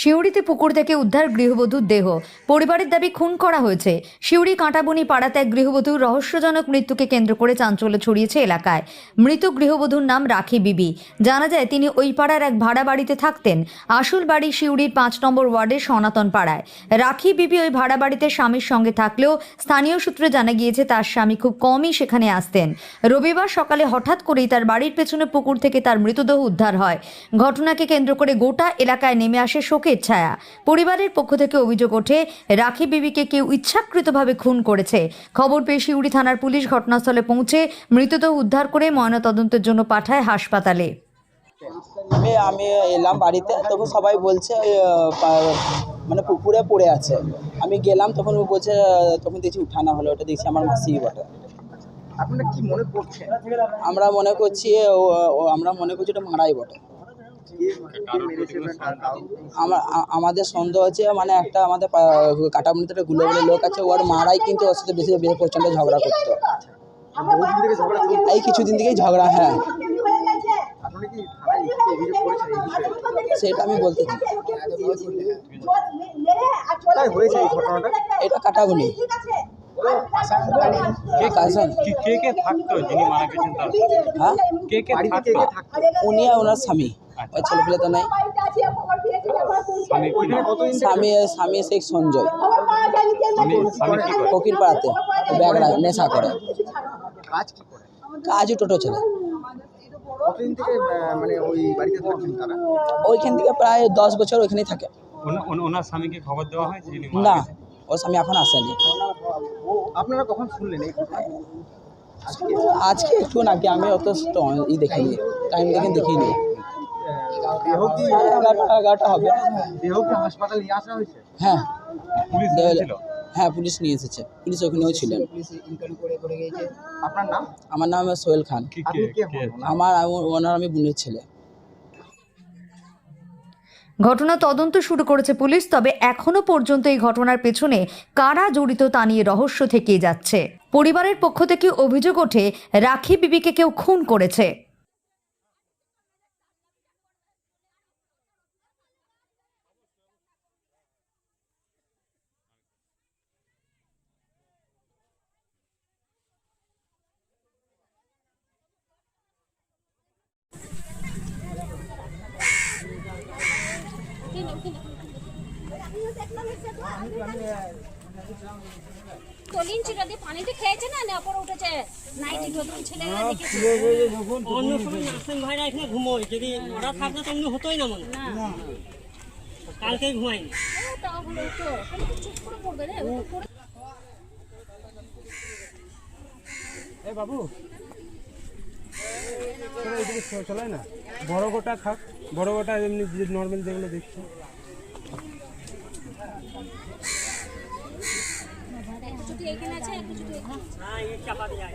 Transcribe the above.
শিউড়িতে পুকুর থেকে উদ্ধার গৃহবধূর দেহ। পরিবারের দাবি খুন করা হয়েছে। শিউড়ি কাঁটাবনি পাড়াতে এক গৃহবধূর রহস্যজনক মৃত্যুকে কেন্দ্র করে চাঞ্চল্য ছড়িয়েছে এলাকায়। মৃত গৃহবধূর নাম রাখি বিবি। জানা যায়, তিনি ওই পাড়ার এক ভাড়া বাড়িতে থাকতেন। আসল বাড়ি শিউড়ির পাঁচ নম্বর ওয়ার্ডের সনাতন পাড়ায়। রাখি বিবি ওই ভাড়া বাড়িতে স্বামীর সঙ্গে থাকলেও স্থানীয় সূত্রে জানা গিয়েছে, তার স্বামী খুব কমই সেখানে আসতেন। রবিবার সকালে হঠাৎ করেই তার বাড়ির পেছনে পুকুর থেকে তার মৃতদেহ উদ্ধার হয়। ঘটনাকে কেন্দ্র করে গোটা এলাকায় নেমে আসে শোকের ছায়া। পরিবারের পক্ষ থেকে অভিযোগ ওঠে রাখি বিবিকে কেউ ইচ্ছাকৃতভাবে খুন করেছে। খবর পেয়ে শিউড়ি থানার পুলিশ ঘটনাস্থলে পৌঁছে মৃতদেহ উদ্ধার করে ময়নাতদন্তের জন্য পাঠায় হাসপাতালে। আমি আমি এলাম বাড়িতে তখন সবাই বলছে আহ, মানে পুকুরে পড়ে আছে। আমি গেলাম তখন ও বলছে আহ, তখন দেখছি উঠানা হলো ওটা দেখছি আমার মাসি বটে। আপনারা কি মনে করছেন? আমরা মনে করছি ও- ও- আমরা মনে করছি ওটা মারাই বটে। আমাদের সন্দেহ হচ্ছে মানে একটা আমাদের কাটামুনিতে একটা গুলো বলে লোক আছে ওর মারাই কিন্তু ওর সাথে বেশি বেশি প্রচণ্ড ঝগড়া করতো। এই কিছুদিন থেকেই ঝগড়া হ্যাঁ। সেটা আমি বলতে চাই। এটা কাটাগুনি। হ্যাঁ? উনি আর ওনার স্বামী। ছেলেপিলে তো নাই। স্বামী স্বামী শেখ সঞ্জয়। ফকির পাড়াতে ব্যাগরা নেশা করে। কাজ কাজই টোটো চলে। মানে ওই বাড়িতে থাকছেন তারা? ওইখান থেকে প্রায় দশ বছর ওইখানেই থাকে। ওনা- ওনা- ওনার স্বামীকে খবর দেওয়া হয়েছে না? ওর স্বামী এখন আসেনি। আপনারা কখন শুনলেন আজকে? একটু নাকি আমি অত ই দেখিনি। টাইম দেখে দেখিনি। দেহ কি এগারোটা এগারোটা হবে। দেহ কি হাসপাতালে নিয়ে আসা হয়েছে? হ্যাঁ। পুলিশ হ্যাঁ পুলিশ নিয়ে এসেছে। পুলিশ ওখানেও ছিলেন। আপনার নাম? আমার নাম সোহেল খান। আমার আমি- ওনার আমি বোনের ছেলে। ঘটনা তদন্ত শুরু করেছে পুলিশ তবে এখনও পর্যন্ত এই ঘটনার পেছনে কারা জড়িত তা নিয়ে রহস্য থেকেই যাচ্ছে। পরিবারের পক্ষ থেকে অভিযোগ ওঠে রাখি বিবিকে কেউ খুন করেছে। কলিন ছিল পানিতে খেয়েছে না? না পরে উঠেছে নাইটি নতুন ছেলেরা দেখেছে। অন্য সময় নার্সিং ভাইরা এখানে ঘুমোয় যদি ওরা থাকতো তো হতোই না মনে কালকে ঘুমাইনি তাও বলে তো চুপ করে পড়বে রে ও তো পড়ে- এ বাবু চলো এদিকে চ- চলে না। বড় গোটা খাক বড় গোটা এমনি নর্মাল যেগুলো দেখছি। এখানে আছে এখানে আছে। হ্যাঁ এই চাপা দিয়ে